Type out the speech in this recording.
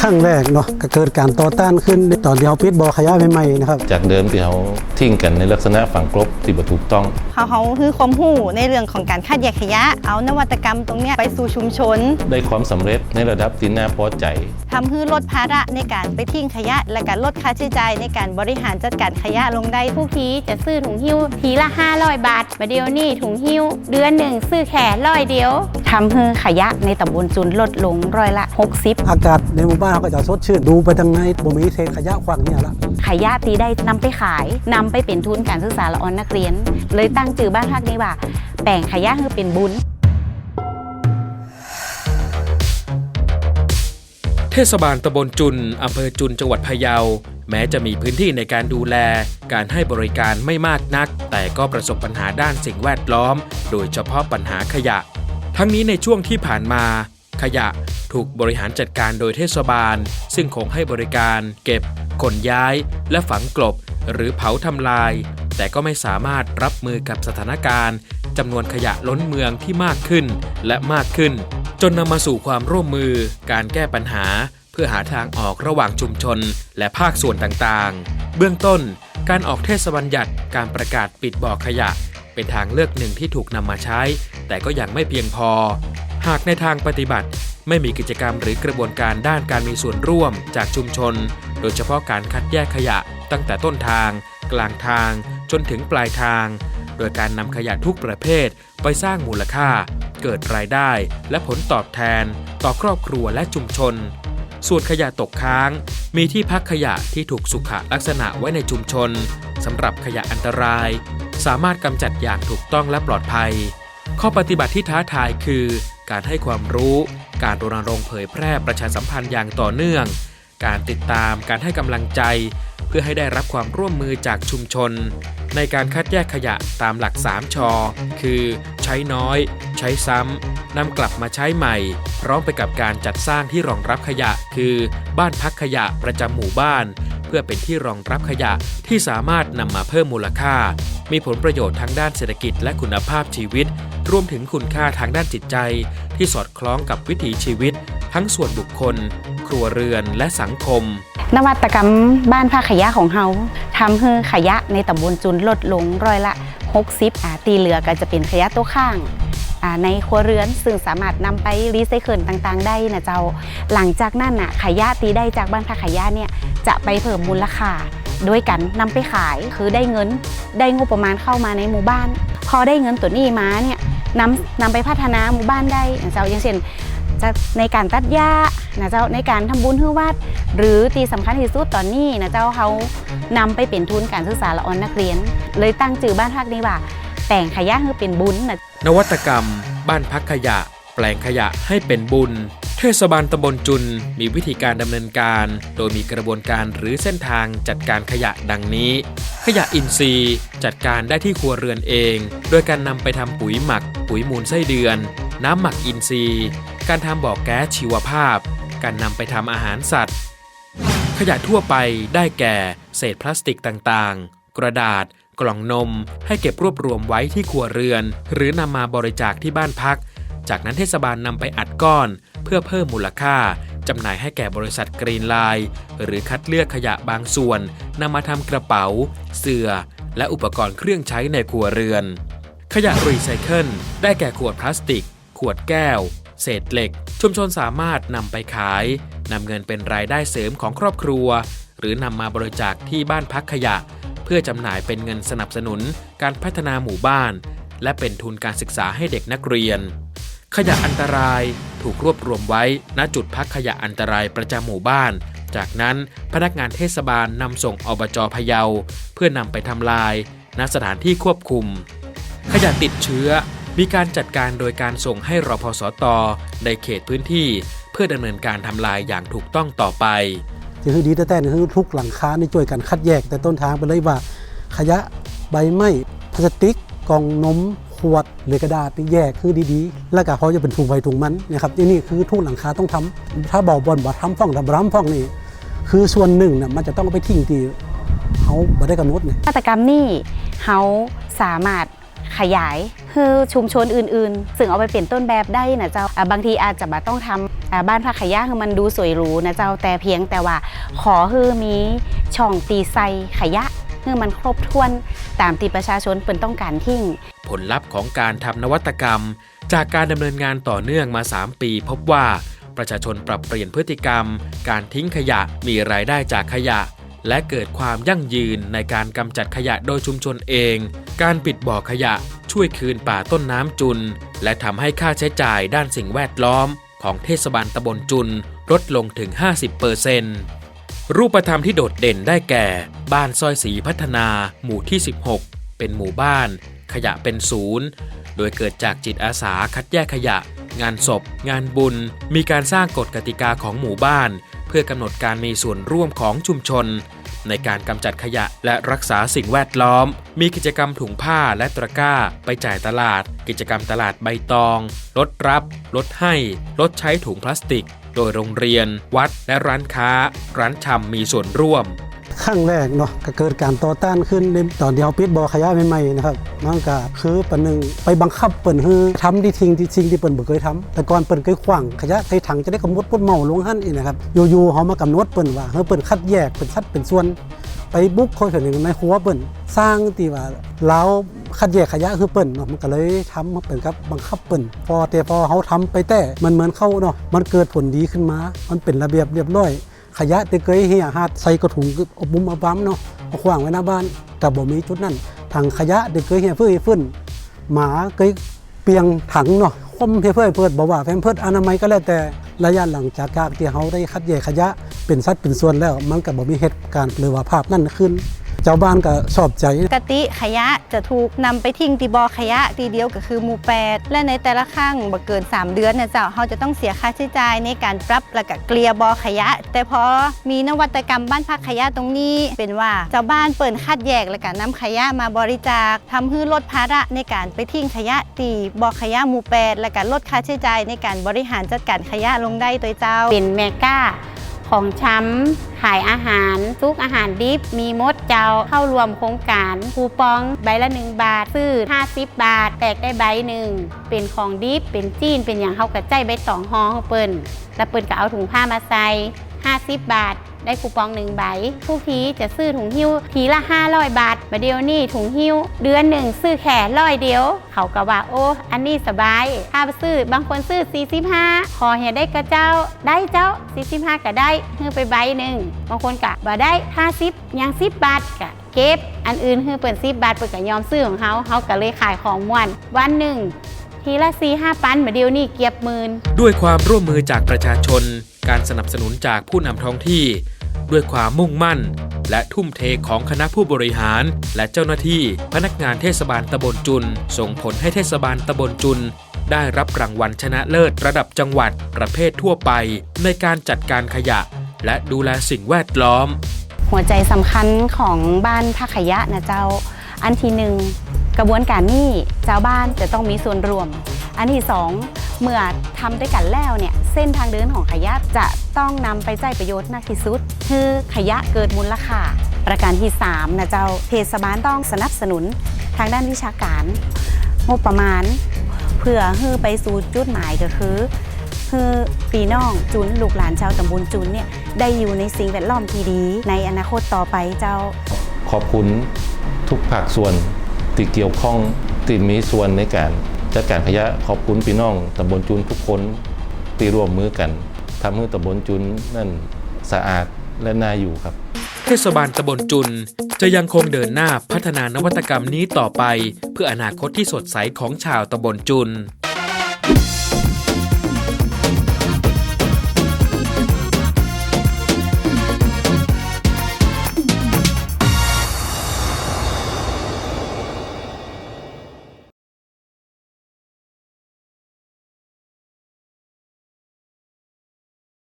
ครั้งแรกเนาะก็เกิดการต่อต้านขึ้นในตอนที่เขาปิดบ่อขยะใหม่ๆนะครับจากเดิมที่เขาทิ้งกันในลักษณะฝังกลบที่บ่ถูกต้องเขาเขาคือความหูในเรื่องของการคัดแยกขยะ เอานวัตกรรมตรงเนี้ยไปสู่ชุมชน ได้ความสำเร็จในระดับที่น่าพอใจทำให้ลดภาระในการไปทิ้งขยะ และการลดค่าใช้จ่ายในการบริหารจัดการขยะลงได้ทุกทีจะซื้อถุงหิ้วทีละ 500 บาทมาเดียวนี่ถุงหิ้ว เดือนหนึ่งซื้อแค่ร้อยเดียวทำให้ขยะในตำบลจุนลดลงร้อยละ 60 อากาศในหมู่บ้านเขาก็จะสดชื่นดูไปทางไหนบ่มีเศษขยะขวางเนี่ยละขยะตีได้นำไปขายนำไปเป็นทุนการศึกษาละออนนักเรียน เลยตั้งจื่อบ้านพักนี้ว่า แป่งขยะคือเป็นบุญเทศบาลตำบลจุน อำเภอจุน จังหวัดพะเยา แม้จะมีพื้นที่ในการดูแล การให้บริการไม่มากนัก แต่ก็ประสบปัญหาด้านสิ่งแวดล้อม โดยเฉพาะปัญหาขยะ ทั้งนี้ในช่วงที่ผ่านมา ขยะถูกบริหารจัดการโดยเทศบาล ซึ่งคงให้บริการ เก็บ ขนย้าย และฝังกลบ หรือเผาทำลาย แต่ก็ไม่สามารถรับมือกับสถานการณ์จำนวนขยะล้นเมืองที่มากขึ้นและมากขึ้น จนนำมาสู่ความร่วมมือ การแก้ปัญหา เพื่อหาทางออกระหว่างชุมชน และภาคส่วนต่างๆ เบื้องต้น การออกเทศบัญญัติการประกาศปิดบ่อขยะ เป็นทางเลือกหนึ่งที่ถูกนำมาใช้ แต่ก็ยังไม่เพียงพอ หากในทางปฏิบัติ ไม่มีกิจกรรมหรือกระบวนการด้านการมีส่วนร่วมจากชุมชน โดยเฉพาะการคัดแยกขยะตั้งแต่ต้นทาง กลางทาง จนถึงปลายทาง โดยการนำขยะทุกประเภทไปสร้างมูลค่า เกิดรายได้ และผลตอบแทน ต่อครอบครัวและชุมชน ส่วนขยะตกค้าง มีที่พักขยะที่ถูกสุขลักษณะไว้ในชุมชนสำหรับขยะอันตราย สามารถกำจัดอย่างถูกต้องและปลอดภัย ข้อปฏิบัติที่ท้าทายคือ การให้ความรู้ การรณรงค์เผยแพร่ประชาสัมพันธ์อย่างต่อเนื่อง การติดตามการให้กำลังใจ เพื่อให้ได้รับความร่วมมือจากชุมชน ในการคัดแยกขยะตามหลัก 3 ชอ คือ ใช้น้อย ใช้ซ้ำนำกลับมาใช้ใหม่ พร้อมไปกับการจัดสร้างที่รองรับขยะ คือ บ้านพักขยะประจำหมู่บ้าน เพื่อเป็นที่รองรับขยะที่สามารถนำมาเพิ่มมูลค่า มีผลประโยชน์ทั้งด้านเศรษฐกิจและคุณภาพชีวิต รวมถึงคุณค่าทางด้านจิตใจ ที่สอดคล้องกับวิถีชีวิต ทั้งส่วนบุคคล ครัวเรือนและสังคม นวัตกรรมบ้านพักขยะของเฮาทำให้ขยะในตำบลจุนลดลงร้อยละ 60อ่าตีเหลือก็จะเป็นขยะตัวข้างในครัวเรือนซึ่งสามารถนำไปรีไซเคิลต่างๆ ได้นะเจ้า หลังจากนั้นน่ะขยะตีได้จากบ้านพักขยะเนี่ยจะไปเพิ่มมูลค่า ด้วยกันนำไปขายคือได้เงินได้งบประมาณเข้ามาในหมู่บ้าน พอได้เงินตัวนี้มาเนี่ยนำนำไปพัฒนาหมู่บ้านได้นะเจ้าอย่างเช่นจะในการตัดหญ้านะเจ้าในการทำบุญฮือวัด หรือตีสำคัญที่สุดตอนนี้นะเจ้าเขานำไปเป็นทุนการศึกษาละออนนักเรียน เลยตั้งจื่อบ้านพักนี้ว่าแต่งขยะคือเป็นบุญนะนวัตกรรม บ้านพักขยะ แปลงขยะให้เป็นบุญ เทศบาลตำบลจุนมีวิธีการดำเนินการ โดยมีกระบวนการหรือเส้นทางจัดการขยะดังนี้ ขยะอินทรีย์ จัดการได้ที่ครัวเรือนเอง โดยการนำไปทำปุ๋ยหมัก ปุ๋ยมูลไส้เดือน น้ำหมักอินทรีย์ การทำบ่อแก๊สชีวภาพ การนำไปทำอาหารสัตว์ ขยะทั่วไปได้แก่ เศษพลาสติกต่างๆ กระดาษ กล่องนม ให้เก็บรวบรวมไว้ที่ครัวเรือน หรือนำมาบริจาคที่บ้านพัก จากนั้นเทศบาลนำไปอัดก้อน เพื่อเพิ่มมูลค่าจำหน่ายให้แก่บริษัทกรีนไลน์หรือคัดเลือกขยะบางส่วนนำมาทำกระเป๋า เสื่อ และอุปกรณ์เครื่องใช้ในครัวเรือน ขยะรีไซเคิลได้แก่ขวดพลาสติก ขวดแก้ว เศษเหล็ก ชุมชนสามารถนำไปขายนำเงินเป็นรายได้เสริมของครอบครัว หรือนำมาบริจาคที่บ้านพักขยะ เพื่อจำหน่ายเป็นเงินสนับสนุนการพัฒนาหมู่บ้าน และเป็นทุนการศึกษาให้เด็กนักเรียน ขยะอันตรายถูกรวบรวมไว้ณจุดพักขยะอันตรายประจำหมู่บ้าน จากนั้นพนักงานเทศบาลนำส่งอบจพะเยา เพื่อนำไปทำลาย ณสถานที่ควบคุม ขยะติดเชื้อมีการจัดการโดยการส่งให้รพสตในเขตพื้นที่ เพื่อดำเนินการทำลายอย่างถูกต้องต่อไปคือดีแต่แต่คือทุกหลังคาในช่วยกันคัดแยกแต่ต้นทางไปเลยว่า ขยะใบไม้พลาสติกกล่องนม ขวดหรือกระดาษนี่แยกคือดีๆ แล้วก็เขาจะเป็นถุงใบถุงมันนะครับที่นี่คือทุกหลังคาต้องทำถ้าเบาบอลบ่ทำฟ่องทำร้ำฟ่องนี่คือส่วนหนึ่งน่ะมันจะต้องเอาไปทิ้งที่เขาบ่ได้กำหนดเนี่ยนวัตกรรมนี่เขาสามารถขยายคือชุมชนอื่นๆ ซึ่งเอาไปเปลี่ยนต้นแบบได้นะเจ้าบางทีอาจจะมาต้องทำอ่าบ้านพักขยะให้มันดูสวยหรูนะเจ้าแต่เพียงแต่ว่าขอให้มีช่องตีไซขยะให้มันครบถ้วน ตามที่ประชาชนเปินต้องการทิ้ง ผลลัพธ์ของการทำนวัตกรรม จากการดำเนินงานต่อเนื่องมา 3 ปี พบว่าประชาชนปรับเปลี่ยนพฤติกรรม การทิ้งขยะมีรายได้จากขยะ และเกิดความยั่งยืนในการกำจัดขยะโดยชุมชนเอง การปิดบ่อขยะช่วยคืนป่าต้นน้ำจุน และทำให้ค่าใช้จ่ายด้านสิ่งแวดล้อม ของเทศบาลตำบลจุนลดลงถึง 50%รู รูปธรรมที่โดดเด่นได้แก่ บ้านซอยสีพัฒนา หมู่ที่ 16 เป็นหมู่บ้าน ขยะเป็นศูนย์โดยเกิดจากจิตอาสาคัดแยกขยะ งานศพ งานบุญ มีการสร้างกฎกติกาของหมู่บ้าน เพื่อกำหนดการมีส่วนร่วมของชุมชน ในการกำจัดขยะและรักษาสิ่งแวดล้อม มีกิจกรรมถุงผ้าและตะกร้า ไปจ่ายตลาด กิจกรรมตลาดใบตอง ลดรับ ลดให้ ลดใช้ถุงพลาสติก โดยโรงเรียน วัดและร้านค้า ร้านชำมีส่วนร่วมครั้งแรกเนาะก็เกิดการต่อต้านขึ้นในตอนเดียวปิดบ่อขยะใหม่ๆนะครับมันก็คือปะหนึ่งไปบังคับเปิ่นฮือทำที่ทิ้งที่ทิ้งที่เปิ่นบ่เคยทำแต่ก่อนเปิ่นเคยขว้างขยะใส่ถังจะได้กำหนดปุ่นเมาลงหั่นอีกนะครับอยู่ๆเฮามากำหนดเปิ่นว่าเฮาเปิ่นคัดแยกเป็นสัดเป็นส่วน ไปบุกคนถึงในครัวเปิ่นสร้างที่ว่าเรา คัดแยกขยะคือเปิ่นเนาะมันก็เลยทำมาเป็นครับบังคับเปิ่นพอแต่พอเขาทำไปแต่มันเหมือนเข้าเนาะมันเกิดผลดีขึ้นมา มันเป็นระเบียบเรียบร้อย ขยะที่เคยเหี่ยหาดใส่กระถุงอบบุมอบบัมเนาะเอาขวางไว้หน้าบ้านกับบ่มีจุดนั้นถังขยะที่เคยเหี่ยเพื่อฟื้นหมาเคยเปียงถังเนาะคมเพื่อเพื่อเพื่อบอกว่าแพมเพิร์ดอนามัยก็แล้วแต่ระยะหลังจากการที่เขาได้คัดแยกขยะเป็นสัดเป็นส่วนแล้ว มันก็บ่มีเหตุการณ์หรือว่าภาพนั่นขึ้น เจ้าบ้านก็ชอบใจปกติขยะจะถูกนำไปทิ้งที่บ่อขยะทีเดียวก็คือหมู่แปดและในแต่ละครั้งบ่เกิน 3 เดือนเนี่ยเจ้าเขาจะต้องเสียค่าใช้จ่ายในการปรับและก็เกลียบ่อขยะ แต่พอมีนวัตกรรมบ้านพักขยะตรงนี้ เป็นว่าเจ้าบ้านเปิดคัดแยกและก็นำขยะมาบริจาคทำให้ลดภาระในการไปทิ้งขยะที่บ่อขยะหมู่แปดและก็ลดค่าใช้จ่ายในการบริหารจัดการขยะลงได้ตัวเจ้าเป็นแมก้า ของช้ำขายอาหารซุกอาหารดิบ มีมดเจ้าเข้ารวมโครงการคูปองใบละ 1 บาท ซื้อ 50 บาท แตกได้ใบหนึ่ง เป็นของดิบ เป็นจีน เป็นอย่างเขากระใจใบตองห่อเขาเปิ้นแล้วเปิ้นก็เอาถุงผ้ามาใส่50 บาท ได้คูปองหนึ่งใบผู้ทีจะซื้อถุงหิ้วทีละ500บาทมาเดียวนี่ถุงหิ้ว เดือนหนึ่งซื้อแค่ร้อยเดียว เขาก็ว่าโอ้อันนี้สบายถ้าซื้อบางคนซื้อ 45ขอเห็นได้กระเจ้าได้เจ้า 45 ก็ได้เฮือไปใบหนึ่งบางคนก็บ่ได้50ยัง10บาทก็เก็บอันอื่นเฮือเปิด10บบาทเปิดก็ยอมซื้อของเขาเขาก็เลยขายของม่วนวันหนึ่งทีละ4 5ปันมาเดียวนี่เก็บหมื่นด้วยความร่วมมือจากประชาชน การสนับสนุนจากผู้นำท้องที่ ด้วยความมุ่งมั่น และทุ่มเทของคณะผู้บริหาร และเจ้าหน้าที่พนักงานเทศบาลตำบลจุน ส่งผลให้เทศบาลตำบลจุน ได้รับรางวัลชนะเลิศระดับจังหวัด ประเภททั่วไป ในการจัดการขยะ และดูแลสิ่งแวดล้อม หัวใจสำคัญของบ้านพักขยะนะเจ้า อันที่หนึ่งกระบวนการนี้เจ้าบ้านจะต้องมีส่วนรวม อันที่สองเมื่อทำด้วยกันแล้วเนี่ย เส้นทางเดินของขยะจะต้องนำไปใช้ประโยชน์มากที่สุด คือขยะเกิดมูลค่าประการที่ 3 นะเจ้าเทศบาลต้องสนับสนุนทางด้านวิชาการ งบประมาณ เพื่อให้ไปสู่จุดหมายก็คือคือปีน้องจุนลูกหลานชาวตำบลจุนเนี่ยได้อยู่ในสิ่งแวดล้อมที่ดี ในอนาคตต่อไปเจ้า ขอบคุณทุกภาคส่วนที่เกี่ยวข้องที่มีส่วนในการจัดการขยะขอบคุณพี่น้องตำบลจุนทุกคน ที่ร่วมมือกันทำให้ตำบลจุนนั่นสะอาดและน่าอยู่ครับ เทศบาลตำบลจุนจะยังคงเดินหน้าพัฒนานวัตกรรมนี้ต่อไป เพื่ออนาคตที่สดใสของชาวตำบลจุน